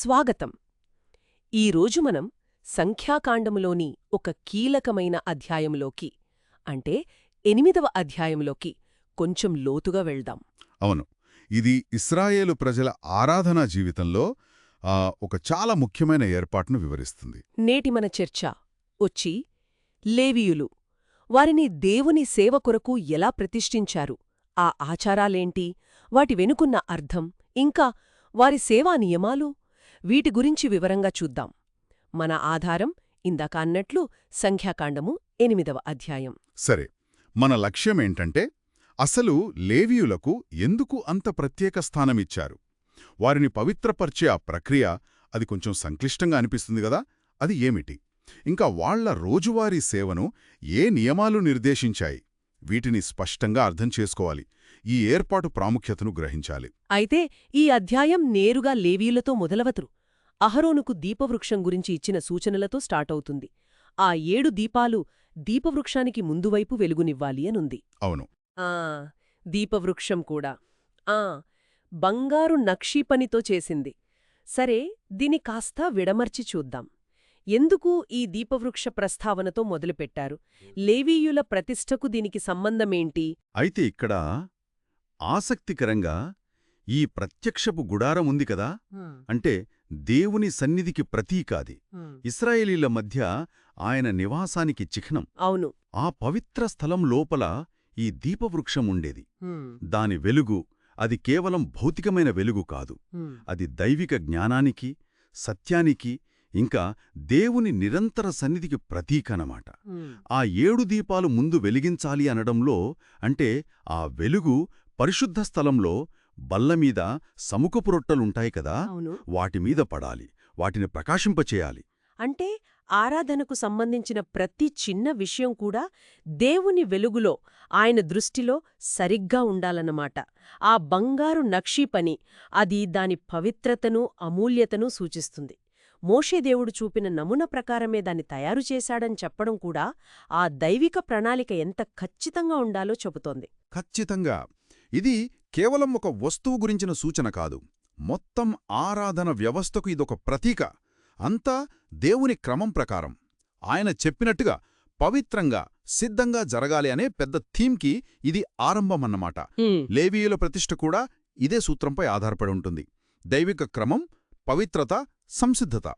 స్వాగతం. ఈరోజు మనం సంఖ్యాకాండములోని ఒక కీలకమైన అధ్యాయంలోకి అంటే ఎనిమిదవ అధ్యాయంలోకి కొంచెం లోతుగా వెళ్దాం. అవును. ఇది ఇస్రాయేలు ప్రజల ఆరాధనా జీవితంలో ఆ, ఒక చాలా ముఖ్యమైన ఏర్పాటును వివరిస్తుంది. నేటి మన చర్చ వచ్చి లేవీయులు వారిని దేవుని సేవ కొరకు ఎలా ప్రతిష్ఠించారు? ఆ ఆచారాలేంటి? వాటి వెనుకున్న అర్థం? ఇంకా వారి సేవా నియమాలు? వీటి గురించి వివరంగా చూద్దాం. మన ఆధారం ఇందాక అన్నట్లు సంఖ్యాకాండము ఎనిమిదవ అధ్యాయం. సరే మన లక్ష్యమేంటంటే అసలు లేవీయులకు ఎందుకు అంత ప్రత్యేక స్థానమిచ్చారు? వారిని పవిత్రపరిచే ఆ ప్రక్రియ అది కొంచెం సంక్లిష్టంగా అనిపిస్తుంది కదా అది ఏమిటి? ఇంకా వాళ్ళ రోజువారీ సేవను ఏ నియమాలు నిర్దేశించాయి? వీటిని స్పష్టంగా అర్థం చేసుకోవాలి. ఈ ఏర్పాటు ప్రాముఖ్యతను గ్రహించాలి. అయితే ఈ అధ్యాయం నేరుగా లేవీయులతో మొదలవతురు అహరోనుకు దీపవృక్షం గురించి ఇచ్చిన సూచనలతో స్టార్టవుతుంది. ఆ ఏడు దీపాలు దీపవృక్షానికి ముందువైపు వెలుగునివ్వాలి అనుంది. అవును. ఆ దీపవృక్షం కూడా. ఆ బంగారు నక్షీపనితో చేసింది. సరే దీని కాస్త విడమర్చి చూద్దాం. ఎందుకు ఈ దీపవృక్ష ప్రస్తావనతో మొదలుపెట్టారు? లేవీయుల ప్రతిష్టకు దీనికి సంబంధమేంటి? అయితే ఇక్కడ ఆసక్తికరంగా ఈ ప్రత్యక్షపు గుడారం ఉంది కదా. అంటే దేవుని సన్నిధికి ప్రతీకాది. ఇస్రాయేలీల మధ్య ఆయన నివాసానికి చిహ్నం. అవును. ఆ పవిత్ర స్థలం లోపల ఈ దీపవృక్షం ఉండేది. దాని వెలుగు అది కేవలం భౌతికమైన వెలుగు కాదు. అది దైవిక జ్ఞానానికి సత్యానికి ఇంకా దేవుని నిరంతర సన్నిధికి ప్రతీకనమాట. ఆ ఏడు దీపాలు ముందు వెలిగించాలి అనడంలో అంటే ఆ వెలుగు పరిశుద్ధ స్థలంలో బల్లమీద సముఖపు రొట్టలుంటాయి కదా వాటిమీద పడాలి వాటిని ప్రకాశింపచేయాలి. అంటే ఆరాధనకు సంబంధించిన ప్రతి చిన్న విషయం కూడా దేవుని వెలుగులో ఆయన దృష్టిలో సరిగ్గా ఉండాలన్నమాట. ఆ బంగారు నక్షీ పని అది దాని పవిత్రతను అమూల్యతను సూచిస్తుంది. మోషేదేవుడు చూపిన నమూన ప్రకారమే దాన్ని తయారు చేశాడని చెప్పడం కూడా ఆ దైవిక ప్రణాళిక ఎంత ఖచ్చితంగా ఉండాలో చెబుతోంది. ఖచ్చితంగా. ఇది కేవలం ఒక వస్తువు గురించిన సూచన కాదు. మొత్తం ఆరాధన వ్యవస్థకు ఇదొక ప్రతీక. అంతా దేవుని క్రమం ప్రకారం. ఆయన చెప్పినట్టుగా పవిత్రంగా సిద్ధంగా జరగాలి అనే పెద్ద థీమ్కి ఇది ఆరంభమన్నమాట. లేవీయుల ప్రతిష్ఠ కూడా ఇదే సూత్రంపై ఆధారపడి ఉంటుంది. దైవిక క్రమం పవిత్రత సంసిద్ధత.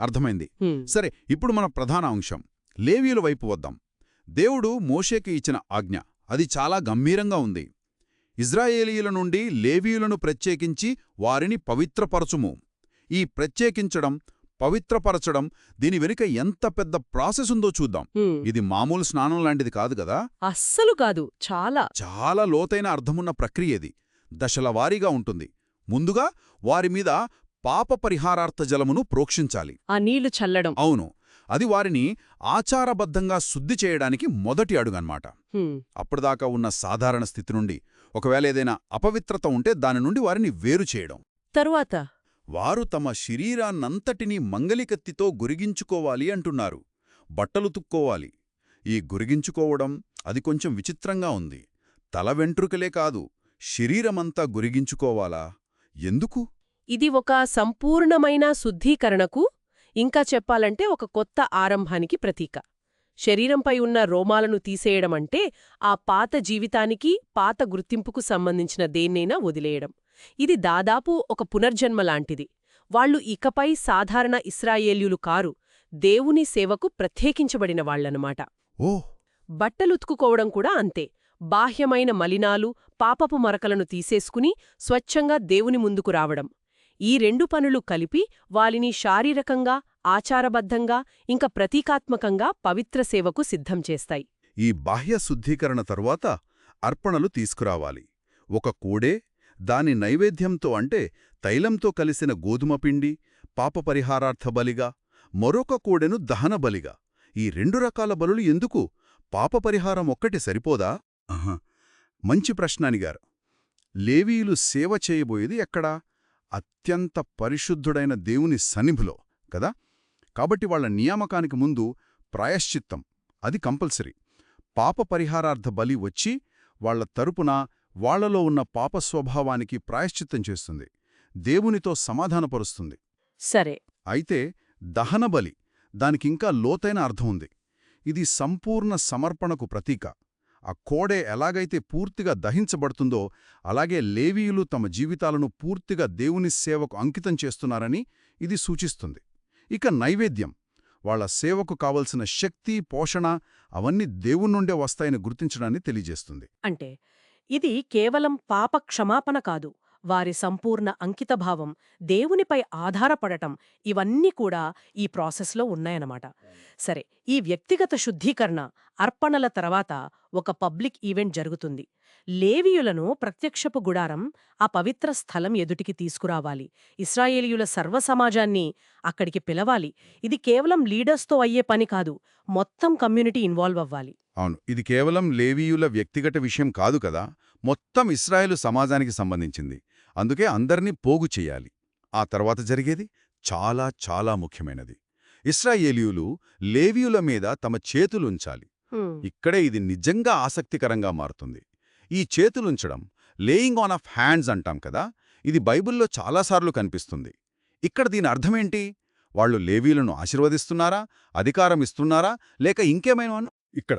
అర్థమైంది? సరే ఇప్పుడు మన ప్రధాన అంశం. లేవీయుల వైపు వద్దాం. దేవుడు మోషేకి ఇచ్చిన ఆజ్ఞ. అది చాలా గంభీరంగా ఉంది. ఇజ్రాయేలీయుల నుండి లేవీయులను ప్రత్యేకించి వారిని పవిత్రపరచుము. ఈ ప్రత్యేకించడం పవిత్రపరచడం దీని వెనుక ఎంత పెద్ద ప్రాసెస్ ఉందో చూద్దాం. ఇది మామూలు స్నానం లాంటిది కాదు గదా అస్సలు కాదు. చాలా. చాలా లోతైన అర్థమున్న ప్రక్రియ ఇది. దశలవారీగా ఉంటుంది. ముందుగా వారి మీద పాప పరిహారార్థ జలమును ప్రోక్షించాలి. ఆ నీళ్ళు చల్లడం. అవును. అది వారిని ఆచారబద్ధంగా శుద్ధి చేయడానికి మొదటి అడుగన్మాట హ్మ్. అప్పటిదాకా ఉన్న సాధారణ స్థితి నుండి ఒకవేళ ఏదైనా అపవిత్రత ఉంటే దాని నుండి వారిని వేరు చేయడం. తరువాత? వారు తమ శరీరాన్నంతటినీ మంగలికత్తితో గురిగించుకోవాలి అంటున్నారు. బట్టలు తుక్కోవాలి. ఈ గురిగించుకోవడం అది కొంచెం విచిత్రంగా ఉంది. తల వెంట్రుకలే కాదు శరీరమంతా గురిగించుకోవాలా? ఎందుకు? ఇది ఒక సంపూర్ణమైన శుద్ధీకరణకు ఇంకా చెప్పాలంటే ఒక కొత్త ఆరంభానికి ప్రతీక. శరీరంపై ఉన్న రోమాలను తీసేయడమంటే ఆ పాత జీవితానికి పాత గుర్తింపుకు సంబంధించిన దేన్నైనా వదిలేయడం. ఇది దాదాపు ఒక పునర్జన్మ లాంటిది. వాళ్ళు ఇకపై సాధారణ ఇస్రాయేల్యులు కారు దేవుని సేవకు ప్రత్యేకించబడిన వాళ్ళనమాట బట్టలుతుకుకోవడం కూడా అంతే. బాహ్యమైన మలినాలు పాపపు మరకలను తీసేసుకుని స్వచ్ఛంగా దేవుని ముందుకు రావడం. ఈ రెండు పనులు కలిపి వాలిని శారీరకంగా ఆచారబద్ధంగా ఇంకా ప్రతీకాత్మకంగా పవిత్ర సేవకు సిద్ధం చేస్తాయి. ఈ బాహ్య శుద్ధీకరణ తరువాత అర్పణలు తీసుకురావాలి. ఒక కూడే దాని నైవేద్యంతో అంటే తైలంతో కలిసిన గోధుమ పిండి పాపపరిహారార్థ బలిగా మరొక కూడెను దహన బలిగా. ఈ రెండు రకాల బలులు ఎందుకు? పాపపరిహారం ఒక్కటి సరిపోదా? ఆహా, మంచి ప్రశ్నానిగారు లేవీయులు సేవ చేయబోయేది ఎక్కడా? అత్యంత పరిశుద్ధుడైన దేవుని సన్నిధిలో కదా? కాబట్టి వాళ్ళ నియామకానికి ముందు ప్రాయశ్చిత్తం అది కంపల్సరీ. పాప పరిహారార్థ బలి వచ్చి వాళ్ళ తరపున వాళ్ళలో ఉన్న పాప స్వభావానికి ప్రాయశ్చిత్తం చేస్తుంది. దేవునితో సమాధానపరుస్తుంది. సరే. అయితే దహనబలి దానికింకా లోతైన అర్థం ఉంది. ఇది సంపూర్ణ సమర్పణకు ప్రతీక. ఆ కోడే ఎలాగైతే పూర్తిగా దహించబడుతుందో అలాగే లేవీయులు తమ జీవితాలను పూర్తిగా దేవుని సేవకు అంకితం చేస్తున్నారని ఇది సూచిస్తుంది. ఇక నైవేద్యం. వాళ్ళ సేవకు కావలసిన శక్తి పోషణ అవన్నీ దేవుని నుండే వస్తాయని గుర్తించడాన్ని తెలియజేస్తుంది. అంటే ఇది కేవలం పాప క్షమాపణ కాదు. వారి సంపూర్ణ అంకితభావం దేవునిపై ఆధారపడటం ఇవన్నీ కూడా ఈ ప్రాసెస్లో ఉన్నాయన్నమాట. సరే ఈ వ్యక్తిగత శుద్ధీకరణ అర్పణల తర్వాత ఒక పబ్లిక్ ఈవెంట్ జరుగుతుంది. లేవీయులను ప్రత్యక్షపు గుడారం ఆ పవిత్ర స్థలం ఎదుటికి తీసుకురావాలి. ఇస్రాయేలీయుల సర్వసమాజాన్ని అక్కడికి పిలవాలి. ఇది కేవలం లీడర్స్తో అయ్యే పని కాదు మొత్తం కమ్యూనిటీ ఇన్వాల్వ్ అవ్వాలి. అవును ఇది కేవలం లేవీయుల వ్యక్తిగత విషయం కాదు కదా మొత్తం ఇస్రాయేలు సమాజానికి సంబంధించింది. అందుకే అందర్నీ పోగు చెయ్యాలి ఆ తర్వాత జరిగేది చాలా చాలా ముఖ్యమైనది. ఇస్రాయేలీయులు లేవీయుల మీద తమ చేతులుంచాలి. ఇక్కడే ఇది నిజంగా ఆసక్తికరంగా మారుతుంది. ఈ చేతులుంచడం లేయింగ్ ఆన్ ఆఫ్ హ్యాండ్స్ అంటాం కదా ఇది బైబిల్లో చాలాసార్లు కనిపిస్తుంది. ఇక్కడ దీని అర్థమేంటి? వాళ్ళు లేవీలను ఆశీర్వదిస్తున్నారా? అధికారం ఇస్తున్నారా? లేక ఇంకేమైనా ఇక్కడ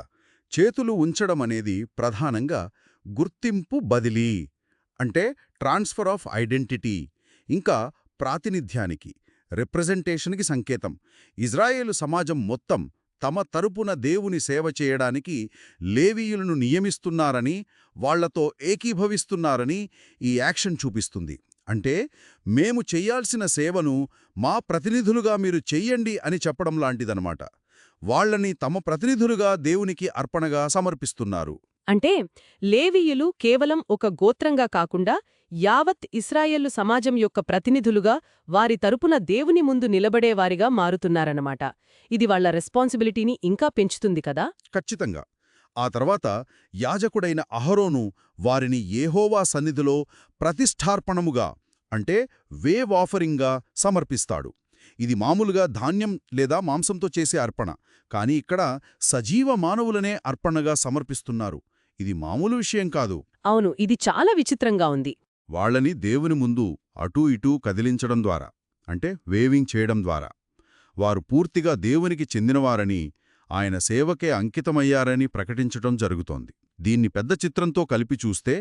చేతులు ఉంచడం అనేది ప్రధానంగా గుర్తింపు బదిలీ అంటే ట్రాన్స్ఫర్ ఆఫ్ ఐడెంటిటీ ఇంకా ప్రాతినిధ్యానికి రిప్రజెంటేషన్కి సంకేతం. ఇజ్రాయేలు సమాజం మొత్తం తమ తరపున దేవుని సేవ చేయడానికి లేవీయులను నియమిస్తున్నారని వాళ్ళతో ఏకీభవిస్తున్నారని ఈ యాక్షన్ చూపిస్తుంది. అంటే మేము చెయ్యాల్సిన సేవను మా ప్రతినిధులుగా మీరు చెయ్యండి అని చెప్పడం లాంటిదనమాట వాళ్ళని తమ ప్రతినిధులుగా దేవునికి అర్పణగా సమర్పిస్తున్నారు. అంటే లేవీయులు కేవలం ఒక గోత్రంగా కాకుండా యావత్ ఇస్రాయేలు సమాజం యొక్క ప్రతినిధులుగా వారి తరపున దేవుని ముందు నిలబడేవారిగా మారుతున్నారన్నమాట. ఇది వాళ్ళ రెస్పాన్సిబిలిటీని ఇంకా పెంచుతుంది కదా? ఖచ్చితంగా. ఆ తర్వాత యాజకుడైన అహరోను వారిని ఏహోవా సన్నిధిలో ప్రతిష్ఠార్పణముగా అంటే వేవ్ ఆఫరింగ్గా సమర్పిస్తాడు. ఇది మామూలుగా ధాన్యం లేదా మాంసంతో చేసే అర్పణ కాని ఇక్కడ సజీవ మానవులనే అర్పణగా సమర్పిస్తున్నారు. ఇది మామూలు విషయం కాదు. అవును ఇది చాలా విచిత్రంగా ఉంది. వాళ్ళని దేవుని ముందు అటూ ఇటూ కదిలించడం ద్వారా అంటే వేవింగ్ చేయడం ద్వారా. వారు పూర్తిగా దేవునికి చెందినవారని ఆయన సేవకే అంకితమయ్యారని ప్రకటించటం జరుగుతోంది. దీన్ని పెద్ద చిత్రంతో కలిపి చూస్తే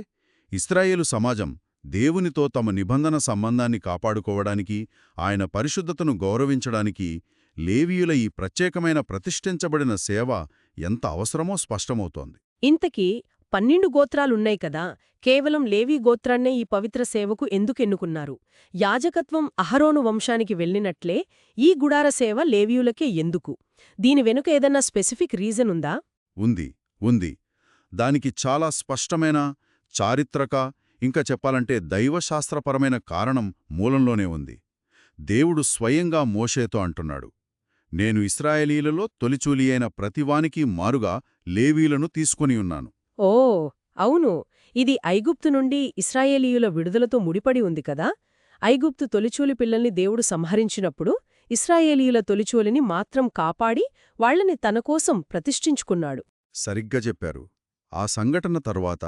ఇస్రాయేలు సమాజం దేవునితో తమ నిబంధన సంబంధాన్ని కాపాడుకోవడానికి ఆయన పరిశుద్ధతను గౌరవించడానికి లేవీయుల ఈ ప్రత్యేకమైన ప్రతిష్ఠించబడిన సేవ ఎంత అవసరమో స్పష్టమవుతోంది. ఇంతకీ పన్నెండు గోత్రాలున్నాయి కదా కేవలం లేవీ గోత్రాన్నే ఈ పవిత్ర సేవకు ఎందుకెన్నుకున్నారు యాజకత్వం అహరోను వంశానికి వెళ్ళినట్లే ఈ గుడార సేవ లేవీయులకే ఎందుకు? దీని వెనుక ఏదన్నా స్పెసిఫిక్ రీజన్ ఉందా? ఉంది ఉంది. దానికి చాలా స్పష్టమైన చారిత్రక ఇంకా చెప్పాలంటే దైవశాస్త్రపరమైన కారణం మూలంలోనే ఉంది. దేవుడు స్వయంగా మోషేతో అంటున్నాడు నేను ఇస్రాయేలీలలో తొలిచూలి అయిన ప్రతివానికి మారుగా లేవీలను తీసుకొని ఉన్నాను. ఓ అవును. ఇది ఐగుప్తు నుండి ఇస్రాయేలీయుల విడుదలతో ముడిపడి ఉంది కదా. ఐగుప్తు తొలిచూలి పిల్లల్ని దేవుడు సంహరించినప్పుడు ఇస్రాయేలీయుల తొలిచూలిని మాత్రం కాపాడి వాళ్ళని తనకోసం ప్రతిష్ఠించుకున్నాడు. సరిగ్గా చెప్పారు. ఆ సంఘటన తర్వాత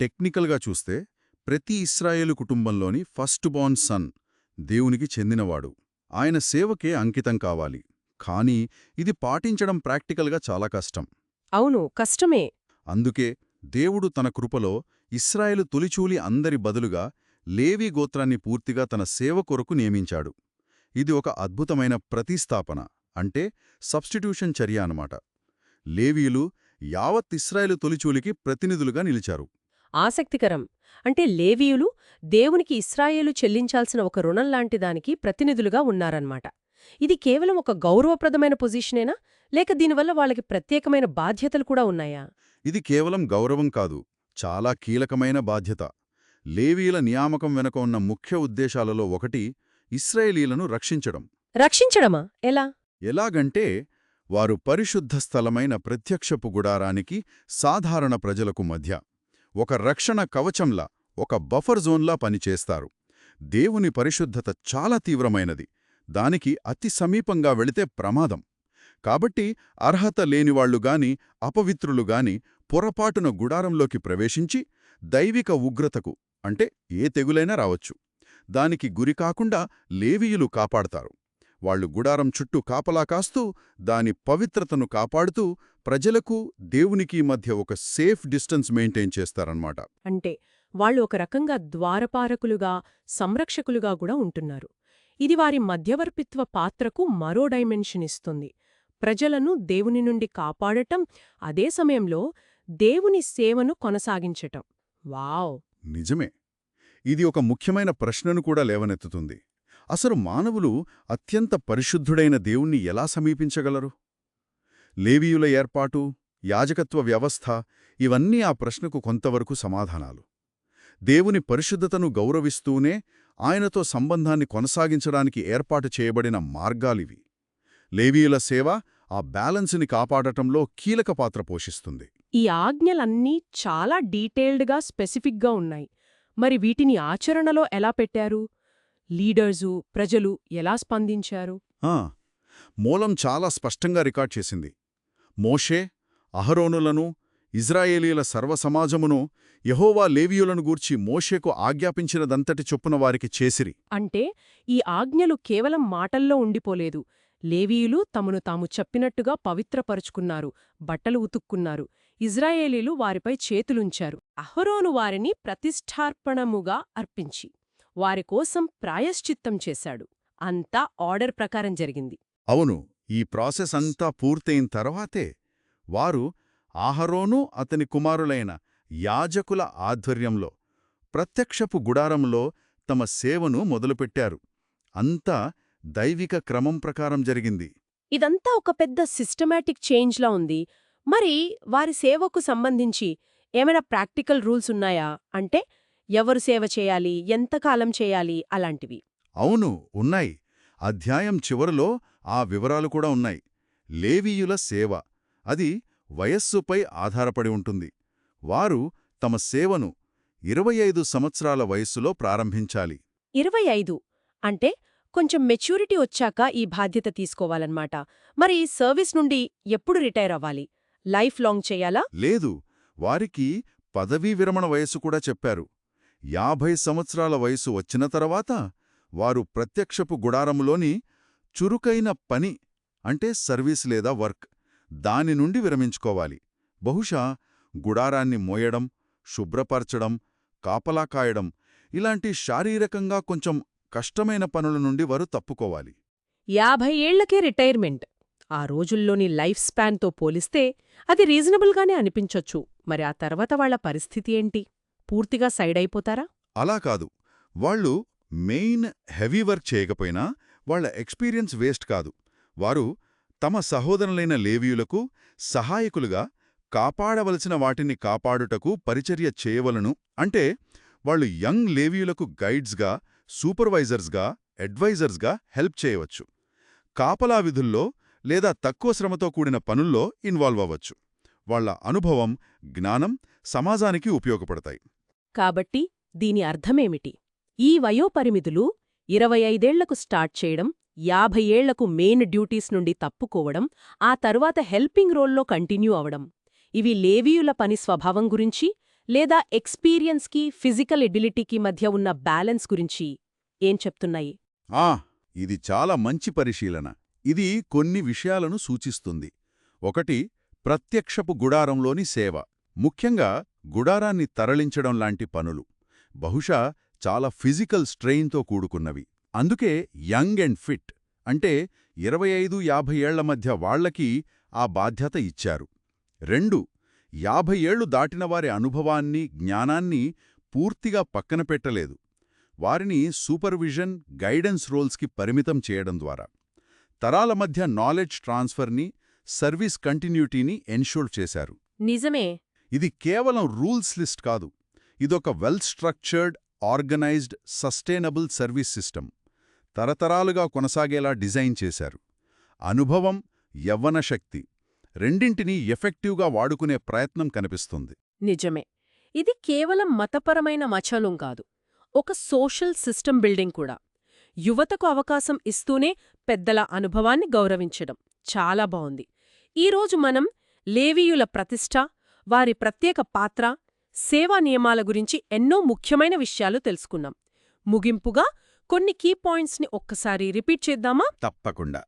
టెక్నికల్గా చూస్తే ప్రతి ఇస్రాయేలు కుటుంబంలోని ఫస్ట్ బోర్న్ సన్ దేవునికి చెందినవాడు. ఆయన సేవకే అంకితం కావాలి. కానీ ఇది పాటించడం ప్రాక్టికల్గా చాలా కష్టం. అవును కష్టమే. అందుకే దేవుడు తన కృపలో ఇస్రాయేలు తొలిచూలి అందరి బదులుగా లేవీ గోత్రాన్ని పూర్తిగా తన సేవ కొరకు నియమించాడు. ఇది ఒక అద్భుతమైన ప్రతిస్థాపన అంటే సబ్స్టిట్యూషన్ చర్య అన్నమాట. లేవీయులు యావత్ ఇస్రాయేలు తొలిచూలికి ప్రతినిధులుగా నిలిచారు. ఆసక్తికరం. అంటే లేవీయులు దేవునికి ఇస్రాయేలు చెల్లించాల్సిన ఒక రుణం లాంటి దానికి ప్రతినిధులుగా ఉన్నారన్నమాట. ఇది కేవలం ఒక గౌరవప్రదమైన పొజిషనేనా? లేక దీనివల్ల వాళ్ళకి ప్రత్యేకమైన బాధ్యతలు కూడా ఉన్నాయా? ఇది కేవలం గౌరవం కాదు చాలా కీలకమైన బాధ్యత. లేవీయుల నియామకం వెనుక ఉన్న ముఖ్య ఉద్దేశాలలో ఒకటి ఇస్రాయేలీలను రక్షించడం. రక్షించడమా? ఎలా? ఎలాగంటే వారు పరిశుద్ధ స్థలమైన ప్రత్యక్షపు గుడారానికి సాధారణ ప్రజలకు మధ్య ఒక రక్షణ కవచంలా ఒక బఫర్ జోన్లా పనిచేస్తారు. దేవుని పరిశుద్ధత చాలా తీవ్రమైనది. దానికి అతి సమీపంగా వెళితే ప్రమాదం. కాబట్టి అర్హత లేనివాళ్ళుగాని అపవిత్రులుగాని పొరపాటున గుడారంలోకి ప్రవేశించి దైవిక ఉగ్రతకు అంటే ఏ తెగులైనా రావచ్చు. దానికి గురికాకుండా లేవీయులు కాపాడతారు. వాళ్ళు గుడారం చుట్టూ కాపలా కాస్తూ దాని పవిత్రతను కాపాడుతూ ప్రజలకు దేవునికి మధ్య ఒక సేఫ్ డిస్టెన్స్ మెయింటైన్ చేస్తారన్నమాట. అంటే వాళ్ళు ఒక రకంగా ద్వారపారకులుగా సంరక్షకులుగా కూడా ఉంటున్నారు. ఇది వారి మధ్యవర్తిత్వ పాత్రకు మరో డైమెన్షన్ ఇస్తుంది. ప్రజలను దేవుని నుండి కాపాడటం అదే సమయంలో దేవుని సేవను కొనసాగించటం. వావ్! నిజమే. ఇది ఒక ముఖ్యమైన ప్రశ్నను కూడా లేవనెత్తుతుంది. అసలు మానవులు అత్యంత పరిశుద్ధుడైన దేవుణ్ణి ఎలా సమీపించగలరు? లేవీయుల ఏర్పాటు యాజకత్వ వ్యవస్థ ఇవన్నీ ఆ ప్రశ్నకు కొంతవరకు సమాధానాలు. దేవుని పరిశుద్ధతను గౌరవిస్తూనే ఆయనతో సంబంధాన్ని కొనసాగించడానికి ఏర్పాటు చేయబడిన మార్గాలివి. లేవీయుల సేవ ఆ బ్యాలెన్స్ని కాపాడటంలో కీలక పాత్ర పోషిస్తుంది. ఈ ఆజ్ఞలన్నీ చాలా డీటెయిల్డ్గా స్పెసిఫిక్గా ఉన్నాయి. మరి వీటిని ఆచరణలో ఎలా పెట్టారు? లీడర్సు ప్రజలు ఎలా స్పందించారు? ఆ, మూలం చాలా స్పష్టంగా రికార్డ్ చేసింది. మోషే అహరోనులను ఇజ్రాయేలీల సర్వసమాజమును యహోవా లేవీయులను గూర్చి మోషేకు ఆజ్ఞాపించినదంతటి చొప్పున వారికి చేసిరి. అంటే ఈ ఆజ్ఞలు కేవలం మాటల్లో ఉండిపోలేదు. లేవీయులు తమను తాము చెప్పినట్టుగా పవిత్రపరుచుకున్నారు బట్టలు ఉతుక్కున్నారు ఇజ్రాయేలీలు వారిపై చేతులుంచారు. అహరోను వారిని ప్రతిష్ఠార్పణముగా అర్పించి వారి కోసం ప్రాయశ్చిత్తం చేశాడు. అంతా ఆర్డర్ ప్రకారం జరిగింది. అవును ఈ ప్రాసెస్ అంతా పూర్తయిన తర్వాతే వారు ఆహరోను అతని కుమారులైన యాజకుల ఆధ్వర్యంలో ప్రత్యక్షపు గుడారంలో తమ సేవను మొదలుపెట్టారు. అంతా దైవిక క్రమం ప్రకారం జరిగింది. ఇదంతా ఒక పెద్ద సిస్టమాటిక్ చేంజ్లా ఉంది. మరి వారి సేవకు సంబంధించి ఏమైనా ప్రాక్టికల్ రూల్స్ ఉన్నాయా? అంటే ఎవరు సేవ చేయాలి? ఎంతకాలం చేయాలి? అలాంటివి. అవును ఉన్నాయి. అధ్యాయం చివరలో ఆ వివరాలు కూడా ఉన్నాయి. లేవీయుల సేవ. అది వయస్సుపై ఆధారపడి ఉంటుంది. వారు తమ సేవను ఇరవై ఐదు సంవత్సరాల వయస్సులో ప్రారంభించాలి. ఇరవై ఐదు అంటే కొంచెం మెచ్యూరిటీ వచ్చాక ఈ బాధ్యత తీసుకోవాలన్నమాట. మరి సర్వీస్ నుండి ఎప్పుడు రిటైర్ అవ్వాలి? లైఫ్ లాంగ్ చేయాలా? లేదు వారికి పదవీ విరమణ వయస్సు కూడా చెప్పారు. యాభై సంవత్సరాల వయసు వచ్చిన తర్వాత వారు ప్రత్యక్షపు గుడారములోని చురుకైన పని అంటే సర్వీస్ లేదా వర్క్ దాని నుండి విరమించుకోవాలి. బహుశా గుడారాన్ని మోయడం శుభ్రపరచడం కాపలా కాయడం ఇలాంటి శారీరకంగా కొంచెం కష్టమైన పనుల నుండి వారు తప్పుకోవాలి. యాభై ఏళ్ళకే రిటైర్మెంట్. ఆ రోజుల్లోని లైఫ్ స్పాన్తో పోలిస్తే అది రీజనబుల్గానే అనిపించొచ్చు. మరి ఆ తర్వాత వాళ్ళ పరిస్థితి ఏంటి? పూర్తిగా సైడ్ అయిపోతారా అలా కాదు. వాళ్ళు మెయిన్ హెవీ వర్క్ చేయకపోయినా వాళ్ళ ఎక్స్పీరియన్స్ వేస్ట్ కాదు. వారు తమ సహోదరులైన లేవీయులకు సహాయకులుగా కాపాడవలసిన వాటిని కాపాడుటకు పరిచర్య చేయవలను అంటే వాళ్ళు యంగ్ లేవీయులకు గైడ్స్గా సూపర్వైజర్స్గా అడ్వైజర్స్గా హెల్ప్ చేయవచ్చు. కాపలా విధుల్లో లేదా తక్కువ శ్రమతో కూడిన పనుల్లో ఇన్వాల్వ్ అవ్వచ్చు. వాళ్ళ అనుభవం జ్ఞానం సమాజానికి ఉపయోగపడతాయి. కాబట్టి దీని అర్థమేమిటి? ఈ వయోపరిమితులు ఇరవై ఐదేళ్ళకు స్టార్ట్ చేయడం యాభై ఏళ్ళకు మెయిన్ డ్యూటీస్ నుండి తప్పుకోవడం ఆ తరువాత హెల్పింగ్ రోల్లో కంటిన్యూ అవడం. ఇవి లేవీయుల పని స్వభావం గురించి లేదా ఎక్స్పీరియన్స్కి ఫిజికల్ ఎబిలిటీకి మధ్య ఉన్న బ్యాలెన్స్ గురించి ఏం చెప్తున్నాయి? ఆ ఇది చాలా మంచి పరిశీలన. ఇది కొన్ని విషయాలను సూచిస్తుంది. ఒకటి ప్రత్యక్షపు గుడారంలోని సేవ. ముఖ్యంగా గుడారాన్ని తరలించడం లాంటి పనులు. బహుశా చాలా ఫిజికల్ స్ట్రెయిన్తో కూడుకున్నవి. అందుకే యంగ్ అండ్ ఫిట్ అంటే ఇరవై ఐదు యాభై ఏళ్ళ మధ్య వాళ్ళకి ఆ బాధ్యత ఇచ్చారు. రెండు యాభై ఏళ్ళు దాటిన వారి అనుభవాన్ని జ్ఞానాన్ని పూర్తిగా పక్కన పెట్టలేదు. వారిని సూపర్విజన్ గైడెన్స్ రోల్స్కి పరిమితం చేయడం ద్వారా. తరాల మధ్య నాలెడ్జ్ ట్రాన్స్ఫర్ని సర్వీస్ కంటిన్యూటీని ఎన్షోర్ చేశారు. నిజమే. ఇది కేవలం రూల్స్ లిస్ట్ కాదు. ఇదొక well structured organised sustainable service system తరతరాలుగా కొనసాగేలా డిజైన్ చేశారు. అనుభవం యవ్వన శక్తి. రెండింటినీ ఎఫెక్టివ్గా వాడుకునే ప్రయత్నం కనిపిస్తుంది. నిజమే. ఇది కేవలం మతపరమైన మచలం కాదు ఒక సోషల్ సిస్టమ్ బిల్డింగ్ కూడా. యువతకు అవకాశం ఇస్తూనే పెద్దల అనుభవాన్ని గౌరవించడం చాలా బావుంది. ఈరోజు మనం లేవీయుల ప్రతిష్ట వారి ప్రత్యేక పాత్ర సేవా నియమాల గురించి ఎన్నో ముఖ్యమైన విషయాలు తెలుసుకున్నాం. ముగింపుగా కొన్ని కీ పాయింట్స్ని ఒక్కసారి రిపీట్ చేద్దామా? తప్పకుండా.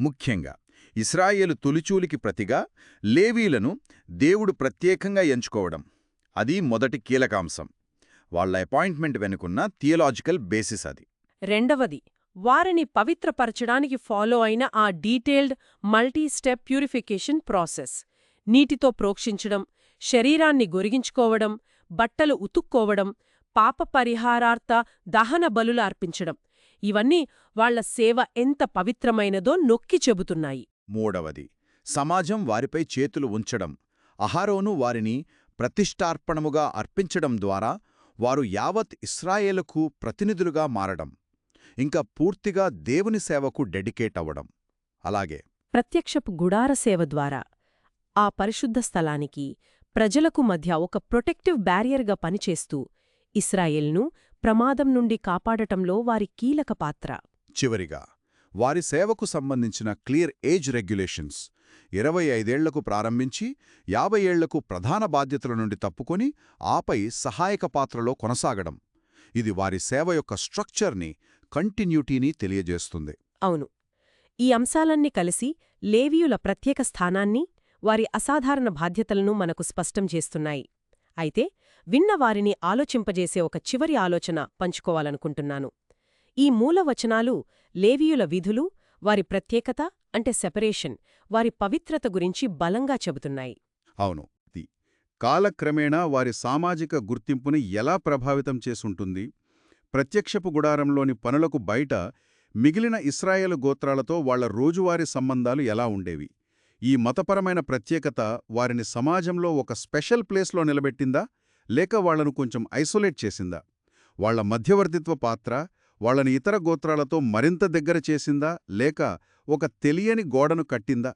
ముఖ్యంగా ఇస్రాయేలు తొలిచూలికి ప్రతిగా లేవీలను దేవుడు ప్రత్యేకంగా ఎంచుకోవడం. అది మొదటి కీలకాంశం. వాళ్ళ అపాయింట్మెంట్ వెనుకున్న థియలాజికల్ బేసిస్ అది. రెండవది వారిని పవిత్రపరచడానికి ఫాలో అయిన ఆ detailed multi step purification process. నీటితో ప్రోక్షించడం శరీరాన్ని గొరిగించుకోవడం బట్టలు ఉతుక్కోవడం పాప పరిహారార్థ దహన బలులు అర్పించడం. ఇవన్నీ వాళ్ళ సేవ ఎంత పవిత్రమైనదో నొక్కి చెబుతున్నాయి. మూడవది సమాజం వారిపై చేతులు ఉంచడం. అహారోను వారిని ప్రతిష్టార్పణముగా అర్పించడం ద్వారా వారు యావత్ ఇస్రాయేలుకు ప్రతినిధులుగా మారడం ఇంకా పూర్తిగా దేవుని సేవకు డెడికేట్ అవ్వడం. అలాగే ప్రత్యక్షపు గుడార సేవ ద్వారా ఆ పరిశుద్ధ స్థలానికి ప్రజలకు మధ్య ఒక ప్రొటెక్టివ్ బ్యారియర్గా పనిచేస్తూ ఇస్రాయేల్ను ప్రమాదం నుండి కాపాడటంలో వారి కీలక పాత్ర. చివరిగా వారి సేవకు సంబంధించిన క్లియర్ ఏజ్ రెగ్యులేషన్స్. ఇరవై ఐదేళ్ళకు ప్రారంభించి యాభై ఏళ్ళకు ప్రధాన బాధ్యతల నుండి తప్పుకొని ఆపై సహాయక పాత్రలో కొనసాగడం. ఇది వారి సేవ యొక్క స్ట్రక్చర్ని కంటిన్యూటీని తెలియజేస్తుంది. అవును. ఈ అంశాలన్నీ కలిసి లేవీయుల ప్రత్యేక స్థానాన్ని వారి అసాధారణ బాధ్యతలను మనకు స్పష్టం చేస్తున్నాయి. అయితే విన్న వారిని ఆలోచింపజేసే ఒక చివరి ఆలోచన పంచుకోవాలనుకుంటున్నాను. ఈ మూలవచనాలు లేవీయుల విధులు వారి ప్రత్యేకత అంటే సెపరేషన్ వారి పవిత్రత గురించి బలంగా చెబుతున్నాయి. అవును కాలక్రమేణా వారి సామాజిక గుర్తింపుని ఎలా ప్రభావితం చేసుంటుంది? ప్రత్యక్షపు గుడారంలోని పనులకు బయట మిగిలిన ఇస్రాయేలు గోత్రాలతో వాళ్ళ రోజువారీ సంబంధాలు ఎలా ఉండేవి? ఈ మతపరమైన ప్రత్యేకత వారిని సమాజంలో ఒక స్పెషల్ ప్లేస్లో నిలబెట్టిందా? లేక వాళ్ళను కొంచెం ఐసోలేట్ చేసిందా? వాళ్ళ మధ్యవర్తిత్వ పాత్ర వాళ్ళని ఇతర గోత్రాలతో మరింత దగ్గర చేసిందా? లేక ఒక తెలియని గోడను కట్టిందా?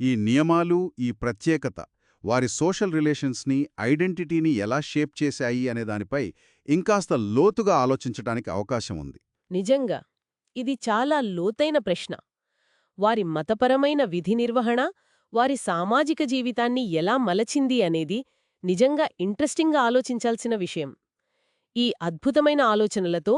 ఈ నియమాలు ఈ ప్రత్యేకత వారి సోషల్ రిలేషన్స్ని ఐడెంటిటీని ఎలా షేప్ చేశాయి అనే దానిపై ఇంకాస్త లోతుగా ఆలోచించటానికి అవకాశం ఉంది. నిజంగా? ఇది చాలా లోతైన ప్రశ్న. వారి మతపరమైన విధి నిర్వహణ వారి సామాజిక జీవితాన్ని ఎలా మలచింది అనేది నిజంగా ఇంట్రెస్టింగ్గా ఆలోచించాల్సిన విషయం. ఈ అద్భుతమైన ఆలోచనలతో